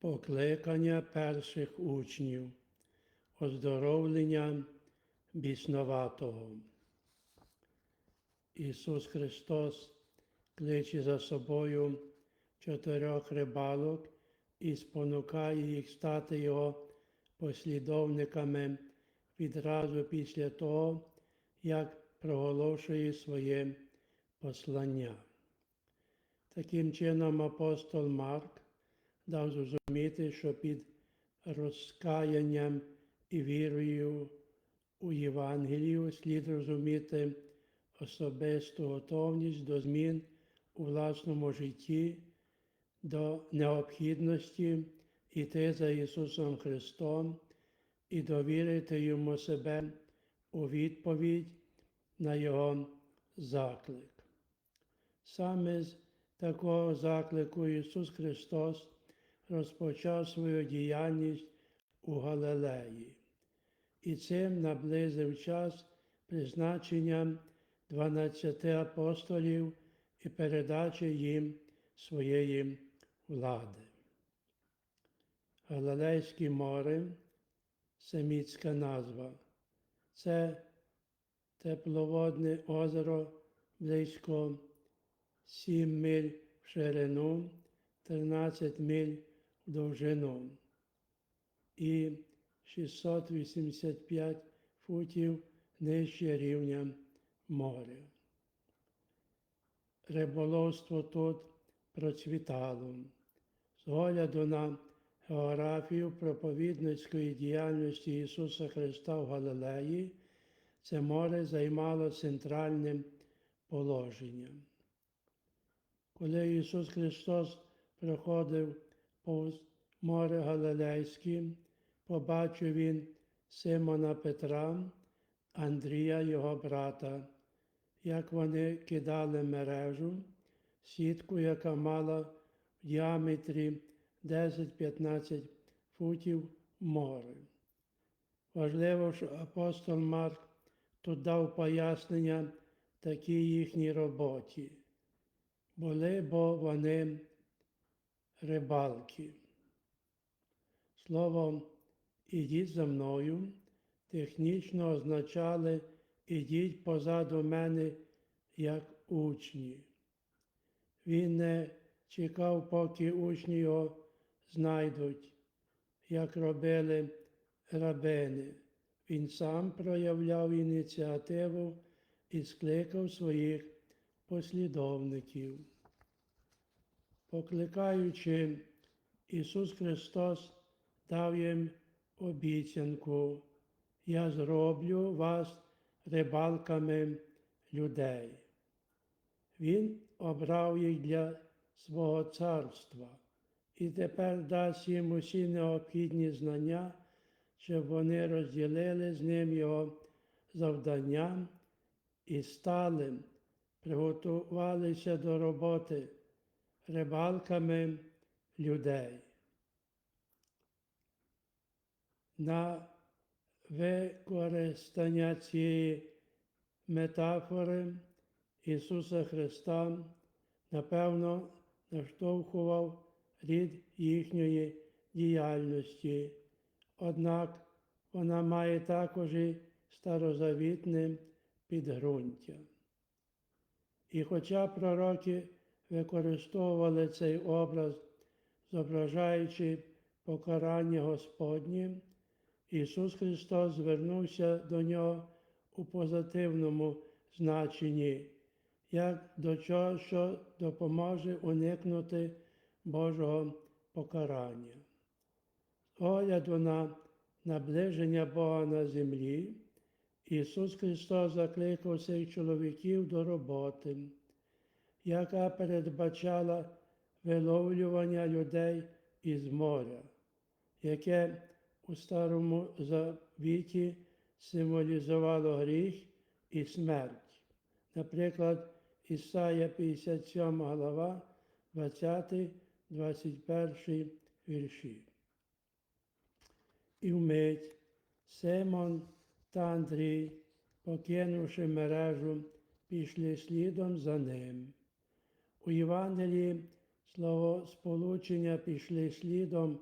Покликання перших учнів, оздоровлення біснуватого. Ісус Христос кличе за собою чотирьох рибалок і спонукає їх стати Його послідовниками відразу після того, як проголошує своє послання. Таким чином апостол Марк дав зрозуміти, що під розкаянням і вірою у Євангелію слід розуміти особисту готовність до змін у власному житті, до необхідності йти за Ісусом Христом і довірити Йому себе у відповідь на Його заклик. Саме з такого заклику Ісус Христос розпочав свою діяльність у Галилеї і цим наблизив час призначення 12 апостолів і передачі їм своєї влади. Галилейське море семітська назва. Це тепловодне озеро близько 7 миль в ширину, 13 миль довжину і 685 футів нижче рівня моря. Риболовство тут процвітало. З огляду на географію проповідницької діяльності Ісуса Христа в Галилеї це море займало центральним положенням. Коли Ісус Христос проходив повз море Галилейське, побачив Він Симона Петра, Андрія, його брата, як вони кидали мережу, сітку, яка мала в діаметрі 10-15 футів море. Важливо, що апостол Марк тут дав пояснення такій їхній роботі. Були, бо вони рибалки. Словом, ідіть за мною, технічно означали ідіть позаду мене як учні. Він не чекав, поки учні його знайдуть, як робили рабини. Він сам проявляв ініціативу і скликав своїх послідовників. Покликаючи, Ісус Христос дав їм обіцянку, я зроблю вас рибалками людей. Він обрав їх для свого царства і тепер дасть їм усі необхідні знання, щоб вони розділили з ним його завданням і стали, приготувалися до роботи рибалками людей. На використання цієї метафори Ісуса Христа, напевно, наштовхував рід їхньої діяльності, однак вона має також і старозавітне підґрунтя. І хоча пророки використовували цей образ, зображаючи покарання Господнє, Ісус Христос звернувся до нього у позитивному значенні, як до чого, що допоможе уникнути Божого покарання. З огляду на наближення Бога на землі, Ісус Христос закликав цих чоловіків до роботи, яка передбачала виловлювання людей із моря, яке у Старому Завіті символізувало гріх і смерть. Наприклад, Ісая 57 глава, 20-21 вірші. І вмить Симон та Андрій, покинувши мережу, пішли слідом за ним. У Євангелії Словосполучення пішли слідом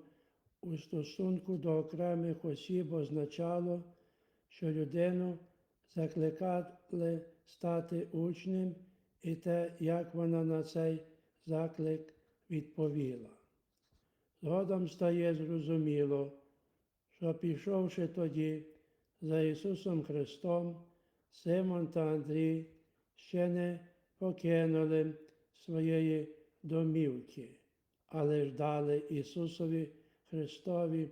у стосунку до окремих осіб означало, що людину закликали стати учнем і те, як вона на цей заклик відповіла. Згодом стає зрозуміло, що пішовши тоді за Ісусом Христом, Симон та Андрій ще не покинули своєї домівки, але ж дали Ісусові Христові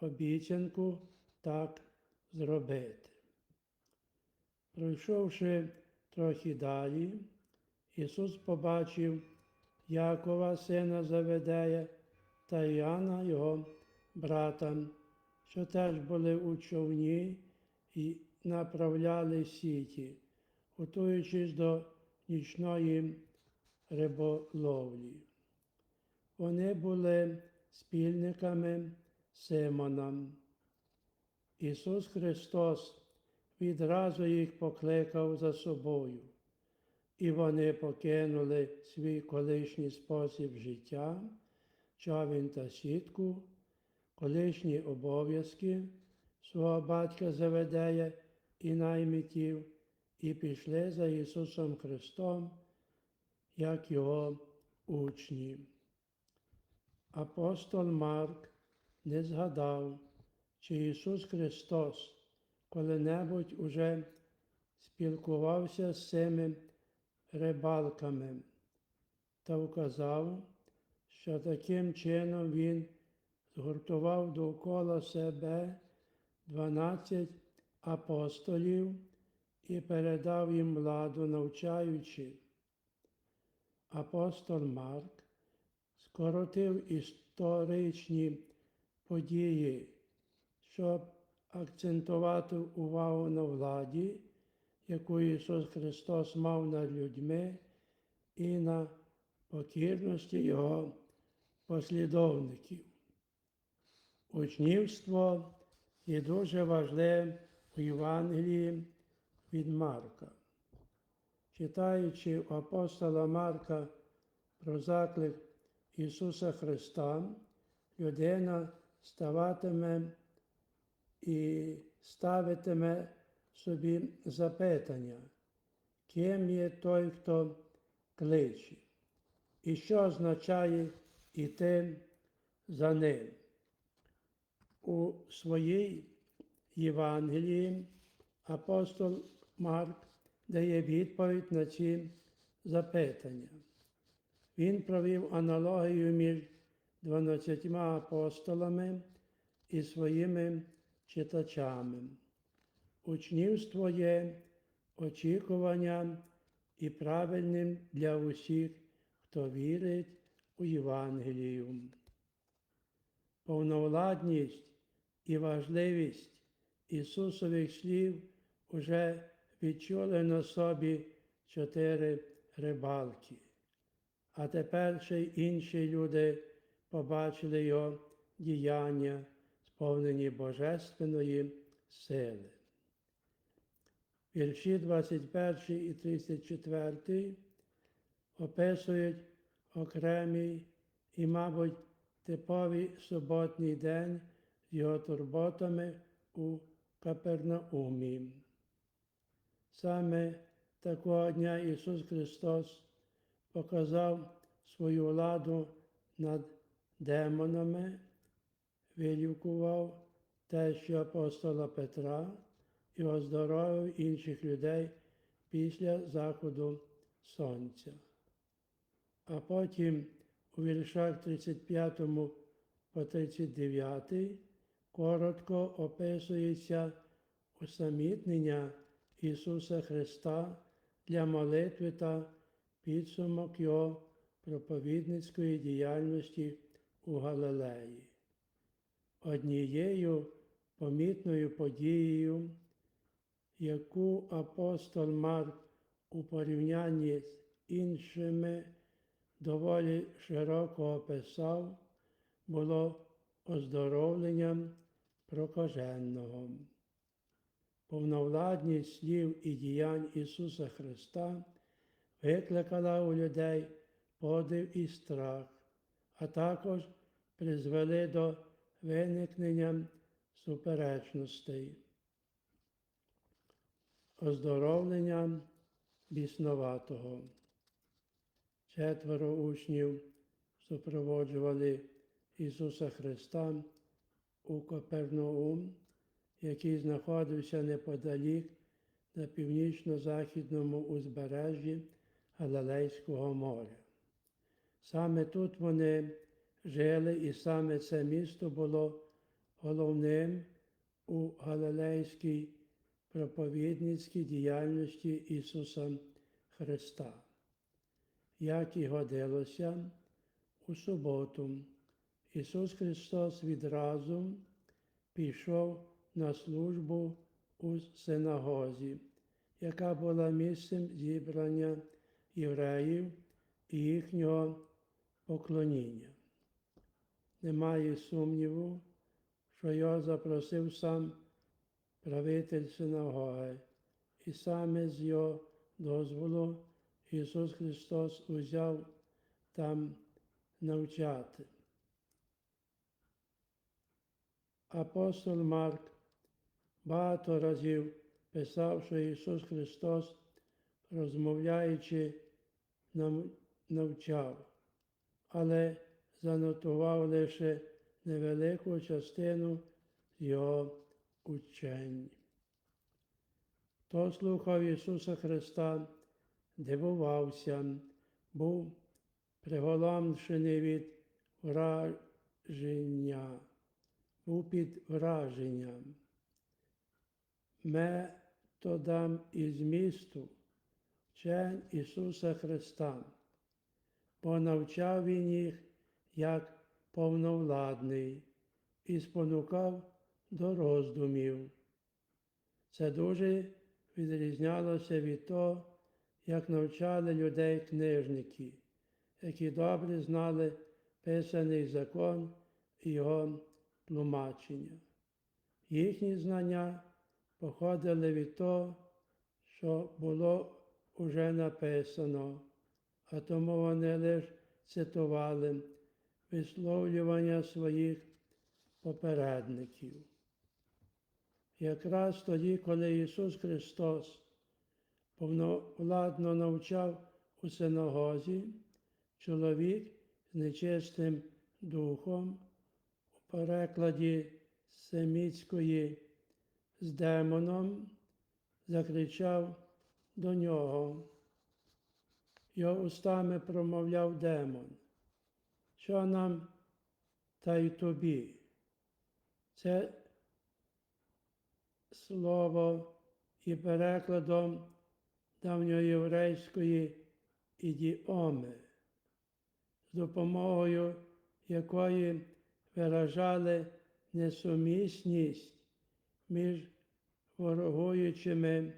обіцянку так зробити. Пройшовши трохи далі, Ісус побачив Якова, сина Заведея, та Іоанна, його брата, що теж були у човні і направляли сіті, готуючись до нічної риболовлі. Вони були спільниками Симона. Ісус Христос відразу їх покликав за собою, і вони покинули свій колишній спосіб життя, човен та сітку, колишні обов'язки свого батька Заведея і наймитів, і пішли за Ісусом Христом, як Його учні. Апостол Марк не згадав, чи Ісус Христос коли-небудь уже спілкувався з цими рибалками та вказав, що таким чином Він згуртував довкола себе 12 апостолів і передав їм владу, навчаючи. Апостол Марк скоротив історичні події, щоб акцентувати увагу на владі, яку Ісус Христос мав над людьми і на покірності Його послідовників. Учнівство є дуже важливим у Євангелії від Марка. Читаючи апостола Марка про заклик Ісуса Христа, людина ставатиме і ставитиме собі запитання, ким є той, хто кличе, і що означає іти за ним. У своїй Євангелії апостол Марк дає відповідь на ці запитання. Він провів аналогію між дванадцятьма апостолами і своїми читачами. Учнівство є очікуванням і правильним для усіх, хто вірить у Євангелію. Повновладність і важливість Ісусових слів уже відчули на собі чотири рибалки, а тепер ще й інші люди побачили його діяння, сповнені божественної сили. Вірші 21 і 34 описують окремий і, мабуть, типовий суботній день з його турботами у Капернаумі. Саме такого дня Ісус Христос показав свою владу над демонами, вилікував тещу апостола Петра і оздоровив інших людей після заходу сонця. А потім у віршах 35 по 39 коротко описується усамітнення Ісуса Христа для молитви та підсумок Його проповідницької діяльності у Галилеї. Однією помітною подією, яку апостол Марк у порівнянні з іншими доволі широко описав, було оздоровленням прокаженого. Повновладність слів і діянь Ісуса Христа викликала у людей подив і страх, а також призвели до виникнення суперечностей, оздоровлення біснуватого. Четверо учнів супроводжували Ісуса Христа у Капернаум, який знаходився неподалік на північно-західному узбережжі Галилейського моря. Саме тут вони жили, і саме це місто було головним у галилейській проповідницькій діяльності Ісуса Христа. Як і годилося у суботу, Ісус Христос відразу пішов на службу у синагозі, яка була місцем зібрання євреїв і їхнього поклоніння. Немає сумніву, що його запросив сам правитель синагоги, і саме з його дозволу Ісус Христос узяв там навчати. Апостол Марк багато разів писав, що Ісус Христос, розмовляючи, нам навчав, але занотував лише невелику частину Його учень. Хто слухав Ісуса Христа, дивувався, був приголомшений від враження, був під враженням методам і змісту вчень Ісуса Христа, бо навчав Він їх як повновладний і спонукав до роздумів. Це дуже відрізнялося від того, як навчали людей книжники, які добре знали писаний закон і його тлумачення. Їхні знання походили від того, що було уже написано, а тому вони лише цитували висловлювання своїх попередників. Якраз тоді, коли Ісус Христос повновладно навчав у синагозі, чоловік з нечистим духом у перекладі семітської з демоном закричав до нього. Його устами промовляв демон. Що нам та й тобі? Це слово і перекладом давньоєврейської ідіоми, з допомогою якої виражали несумісність між ворогуючими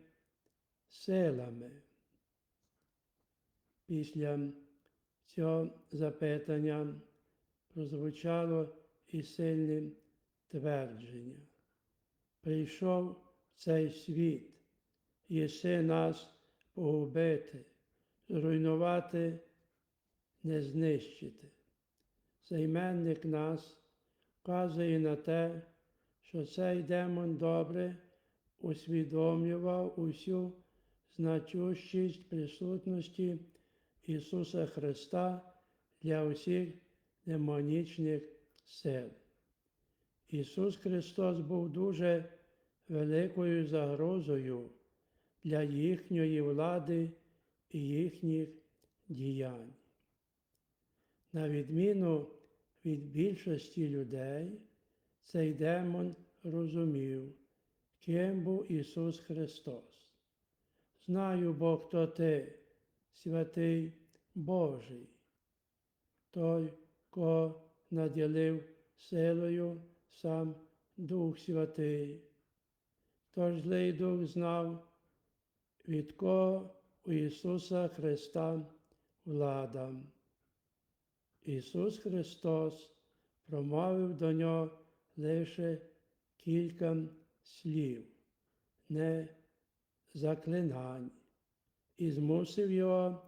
силами. Після цього запитання прозвучало і сильне твердження. Прийшов в цей світ, єси нас погубити, зруйнувати, не знищити. Займенник нас вказує на те, що цей демон добре усвідомлював усю значущість присутності Ісуса Христа для усіх демонічних сил. Ісус Христос був дуже великою загрозою для їхньої влади і їхніх діянь. На відміну від більшості людей, цей демон розумів, ким був Ісус Христос. Знаю бо, хто ти, святий Божий, той, кого наділив силою сам Дух Святий. Тож злий Дух знав, від кого у Ісуса Христа влада. Ісус Христос промовив до нього лише кілька слів, не заклинань, і змусив його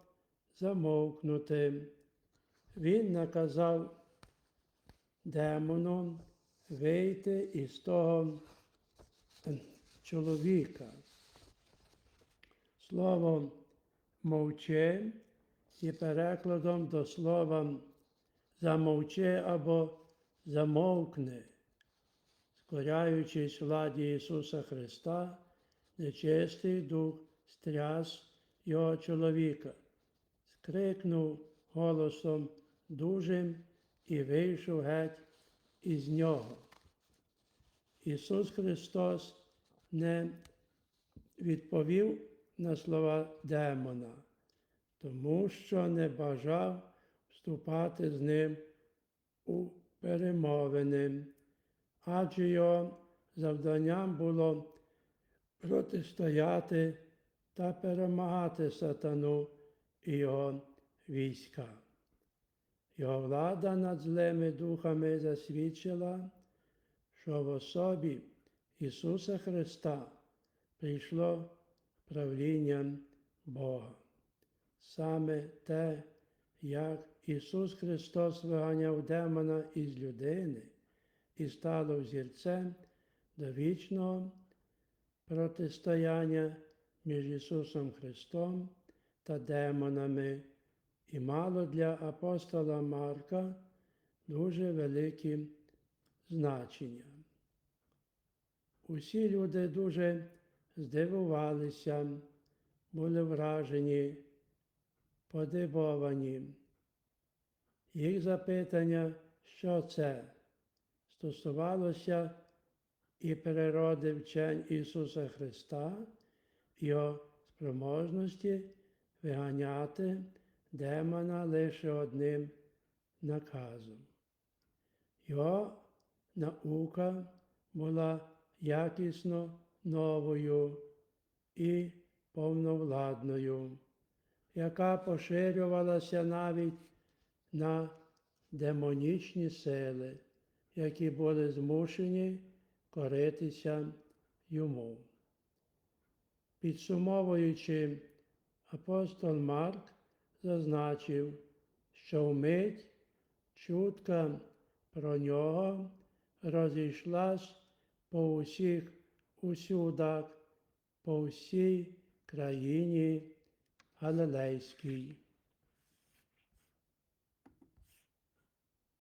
замовкнути. він наказав демону вийти із того чоловіка. Слово мовчи є перекладом до слова замовчи або замовкни, скоряючись владі Ісуса Христа, нечистий дух стряс його чоловіка, скрикнув голосом дужим і вийшов геть із нього. Ісус Христос не відповів на слова демона, тому що не бажав вступати з ним у перемовини, адже його завданням було протистояти та перемагати сатану і його війська. Його влада над злими духами засвідчила, що в особі Ісуса Христа прийшло правління Бога. Саме те, як Ісус Христос виганяв демона із людини і стало взірцем до вічного протистояння між Ісусом Христом та демонами, і мало для апостола Марка дуже велике значення. Усі люди дуже здивувалися, були вражені, подивовані. Їх запитання, що це, стосувалося і природи вчень Ісуса Христа, Його спроможності виганяти демона лише одним наказом. Його наука була якісно новою і повновладною, яка поширювалася навіть на демонічні сили, які були змушені коритися йому. Підсумовуючи, апостол Марк зазначив, що вмить чутка про нього розійшлась по усіх усюдах, по всій країні Галилейській.